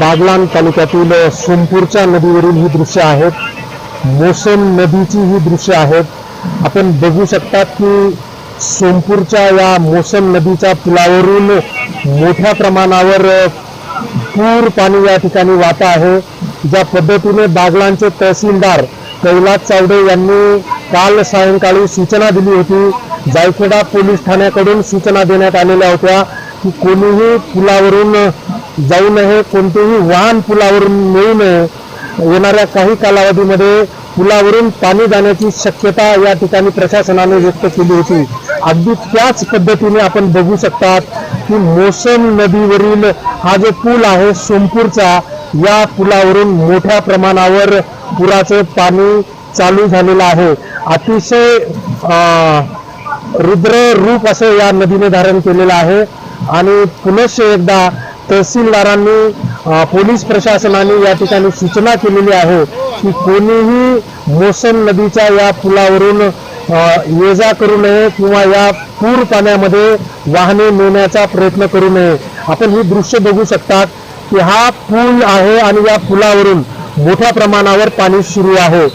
बागलाण तालुक्यातील सोमपूरच्या नदीवरील ही दृश्य आहेत. मोसम नदीची ही दृश्य आहेत. आपण बघू शकतात की सोमपूरच्या या मोसम नदीच्या पुलावरून मोठ्या प्रमाणावर पूर पाणी या ठिकाणी वाहत आहे. ज्या पद्धतीने बागलांचे तहसीलदार कैलास चावडे यांनी काल सायंकाळी सूचना दिली होती. जायखेडा पोलीस ठाण्याकडून सूचना देण्यात आलेल्या होत्या की कोणीही पुलावरून जाऊ नये कोणतेही वाहन पुलावरून मिळू नये. येणाऱ्या काही कालावधीमध्ये पुलावरून पाणी जाण्याची शक्यता या ठिकाणी प्रशासनाने व्यक्त केली होती. अगदी त्याच पद्धतीने आपण बघू शकतात की मोसम नदीवरील हा जो पूल आहे सोमपूरचा या पुलावरून मोठ्या प्रमाणावर पुराचं पाणी चालू झालेलं आहे. अतिशय रुद्र रूप असं या नदीने धारण केलेलं आहे. आणि पुनश्च एकदा तहसीलदारांनी पोलीस प्रशासनाने या ठिकाणी सूचना केलेली आहे की कोणीही मोसन नदीच्या या पुलावरून ये जा करू नये किंवा या पूर पाण्यामध्ये वाहने नेण्याचा प्रयत्न करू नये. आपण ही दृश्य बघू शकतात की हा पूल आहे आणि या पुलावरून मोठ्या प्रमाणावर पाणी सुरू आहे.